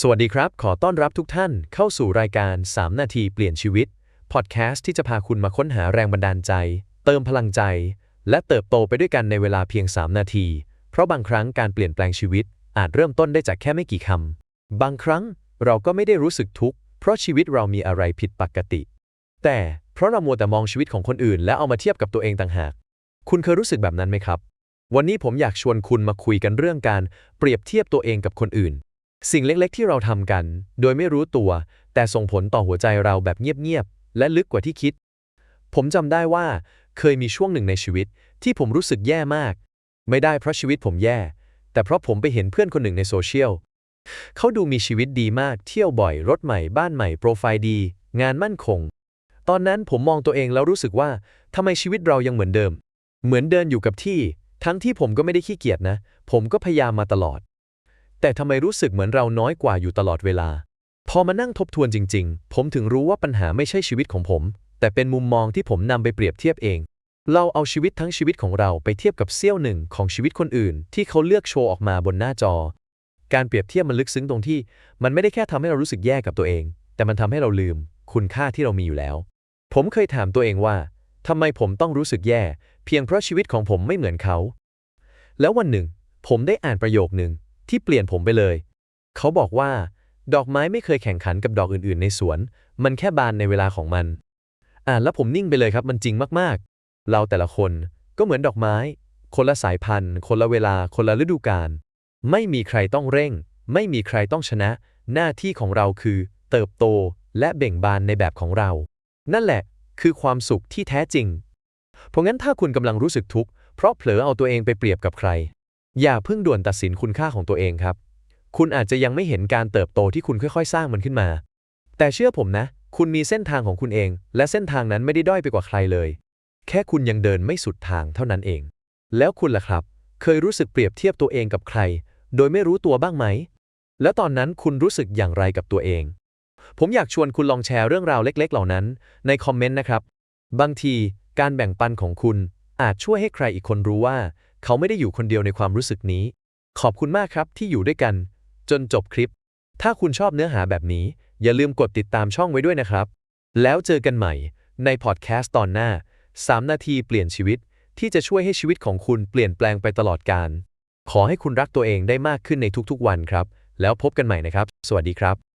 สวัสดีครับ ขอต้อนรับทุกท่านเข้าสู่รายการ 3 นาทีเปลี่ยนชีวิต พอดแคสต์ที่จะพาคุณมาค้นหาแรงบันดาลใจ เติมพลังใจ และเติบโตไปด้วยกันในเวลาเพียง 3 นาที เพราะบางครั้งการเปลี่ยนแปลงชีวิต อาจเริ่มต้นได้จากแค่ไม่กี่คำ บางครั้งเราก็ไม่ได้รู้สึกทุกข์ เพราะชีวิตเรามีอะไรผิดปกติ แต่เพราะเรามัวแต่มองชีวิตของคนอื่น และเอามาเทียบกับตัวเองต่างหาก คุณเคยรู้สึกแบบนั้นไหมครับ วันนี้ผมอยากชวนคุณมาคุยกันเรื่องการเปรียบเทียบตัวเองกับคนอื่น สิ่งเล็กๆ ที่เราทำกัน โดยไม่รู้ตัว แต่ส่งผลต่อหัวใจเราแบบเงียบๆ และลึกกว่าที่คิด ผมจำได้ว่า เคยมีช่วงหนึ่งในชีวิต ที่ผมรู้สึกแย่มาก ไม่ได้เพราะชีวิตผมแย่ แต่เพราะผมไปเห็นเพื่อนคนหนึ่งในโซเชียลเขาดูมีชีวิตดีมากเที่ยวบ่อยรถใหม่บ้านใหม่โปรไฟล์ดี งานมั่นคง ตอนนั้นผมมองตัวเองแล้วรู้สึกว่าทำไมชีวิตเรายังเหมือนเดิม เหมือนเดินอยู่กับที่ ทั้งที่ผมก็ไม่ได้ขี้เกียจนะ ผมก็พยายามมาตลอด แต่ทำไมรู้สึกเหมือนเราน้อยกว่าอยู่ตลอดเวลา พอมานั่งทบทวนจริง ๆ ผมถึงรู้ว่าปัญหาไม่ใช่ชีวิตของผม แต่เป็นมุมมองที่ผมนำไปเปรียบเทียบเอง เราเอาชีวิตทั้งชีวิตของเราไปเทียบกับเสี้ยวหนึ่งของชีวิตคนอื่น ที่เขาเลือกโชว์ออกมาบนหน้าจอ การเปรียบเทียบมันลึกซึ้งตรงที่ มันไม่ได้แค่ทำให้เรารู้สึกแย่กับตัวเอง แต่มันทำให้เราลืม คุณค่าที่เรามีอยู่แล้ว ผมเคยถามตัวเองว่าทำไมผมต้องรู้สึกแย่ เพียงเพราะชีวิตของผมไม่เหมือนเขา แล้ววันหนึ่ง ผมได้อ่านประโยคหนึ่ง ที่เปลี่ยนผมไปเลย เขาบอกว่า ดอกไม้ไม่เคยแข่งขันกับดอกอื่นๆ ในสวน มันแค่บานในเวลาของมัน อ่าแล้วผมนิ่งไปเลยครับ มันจริงมากๆ เราแต่ละคนก็เหมือนดอกไม้ คนละสายพันธุ์ คนละเวลา คนละฤดูกาล ไม่มีใครต้องเร่ง ไม่มีใครต้องชนะ หน้าที่ของเราคือ เติบโตและเบ่งบานในแบบของเรา นั่นแหละคือความสุขที่แท้จริง เพราะงั้นถ้าคุณกำลังรู้สึกทุกข์เพราะเผลอเอาตัวเองไปเปรียบกับใคร อย่าเพิ่งด่วนตัดสินคุณค่าของตัวเองครับ คุณอาจจะยังไม่เห็นการเติบโตที่คุณค่อยๆ สร้างมันขึ้นมา แต่เชื่อผมนะ คุณมีเส้นทางของคุณเอง และเส้นทางนั้นไม่ได้ด้อยไปกว่าใครเลย แค่คุณยังเดินไม่สุดทางเท่านั้นเอง แล้วคุณล่ะครับ เคยรู้สึกเปรียบเทียบตัวเองกับใคร โดยไม่รู้ตัวบ้างไหม แล้วตอนนั้นคุณรู้สึกอย่างไรกับตัวเอง ผมอยากชวนคุณลองแชร์เรื่องราวเล็ก ๆ เหล่านั้น ในคอมเมนต์นะครับ บางทีการแบ่งปันของคุณอาจช่วยให้ใครอีกคนรู้ว่า เขาไม่ได้อยู่คนเดียวในความรู้สึกนี้ ขอบคุณมากครับที่อยู่ด้วยกัน จนจบคลิป ถ้าคุณชอบเนื้อหาแบบนี้ อย่าลืมกดติดตามช่องไว้ด้วยนะครับ แล้วเจอกันใหม่ในพอดแคสต์ตอนหน้า 3 นาทีเปลี่ยนชีวิตที่จะช่วยให้ชีวิตของคุณเปลี่ยนแปลงไปตลอดกาลขอให้คุณรักตัวเองได้มากขึ้นในทุกๆวันครับ แล้วพบกันใหม่นะครับ สวัสดีครับ